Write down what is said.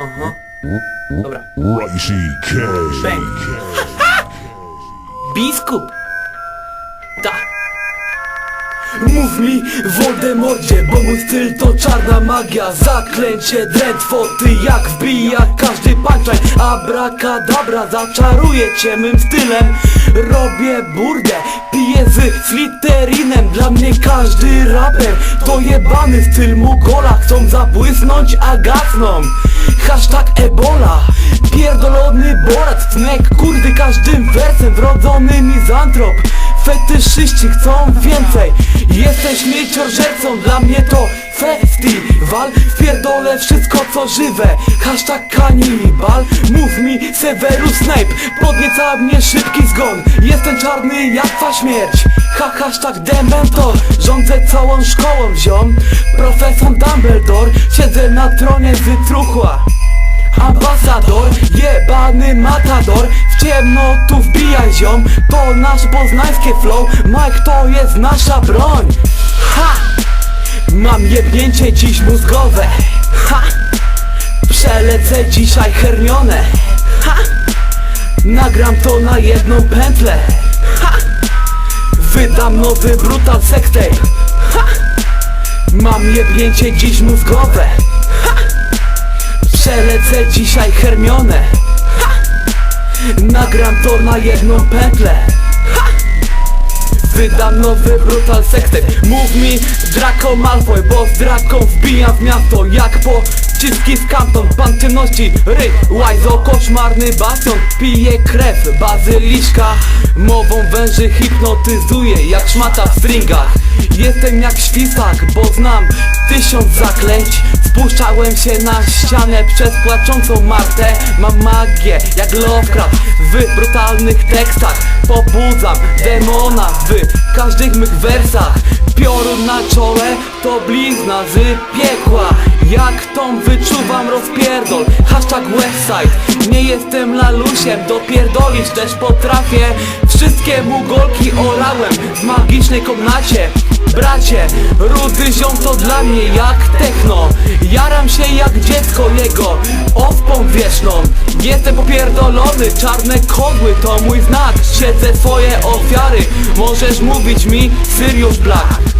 Aha. Dobra. Righty. Bang. Biskup! Ta. Mów mi Voldemorcie, bo mój styl to czarna magia Zaklęcie drętwoty jak wbija każdy punchline Abracadabra, zaczaruję cię mym stylem Robię burdę, piję z sliterinem Dla mnie każdy raper to jebany styl Mugola Chcą zabłysnąć, a gasną. Hashtag Ebola. Pierdolony borat, tnek kurdy każdym wersem Wrodzony mizantrop Fetyszyści chcą więcej. Jesteś śmierciorżercą, dla mnie to festiwal. Wpierdolę wszystko co żywe. Hashtag kanibal. Mów mi Severus Snape Podnieca mnie szybki zgon. Jestem czarny jak twa śmierć. Ha hashtag Dementor. Rządzę całą szkołą ziom. Profesor Dumbledore Siedzę na tronie z truchła Ambasador, jebany matador W ciemno tu wbijaj ziom To nasze poznańskie flow Mike to jest nasza broń Ha! Mam jebnięcie dziś mózgowe Ha! Przelecę dzisiaj Hermione Ha! Nagram to na jedną pętlę Ha! Wydam nowy brutal sextape Ha! Mam jebnięcie dziś mózgowe! Przelecę dzisiaj Hermionę ha! Nagram to na jedną pętlę! Wydam nowy brutal sextape Mów mi Draco Malfoy Bo z Draką wbijam w miasto Jak po ciski z Campton Pan ciemności, ry, łajzo, koszmarny bastion Pije krew, bazyliszka. Mową węży hipnotyzuje Jak szmata w stringach. Jestem jak świstak, bo znam tysiąc zaklęć. Spuszczałem się na ścianę przez płaczącą Martę. Mam magię jak Lovecraft w brutalnych tekstach Pobudzam demona w każdych mych wersach. Piorun na czole to blizna z piekła. Jak tą wyczuwam rozpierdol. Hashtag website Nie jestem lalusiem Dopierdolić też potrafię. Wszystkie mugolki orałem W magicznej komnacie. Bracie, rudy ziom to dla mnie jak techno. Jaram się jak dziecko jego ospą wieszną Jestem popierdolony, czarne kodły to mój znak. Siedzę swoje ofiary, możesz mówić mi Sirius Black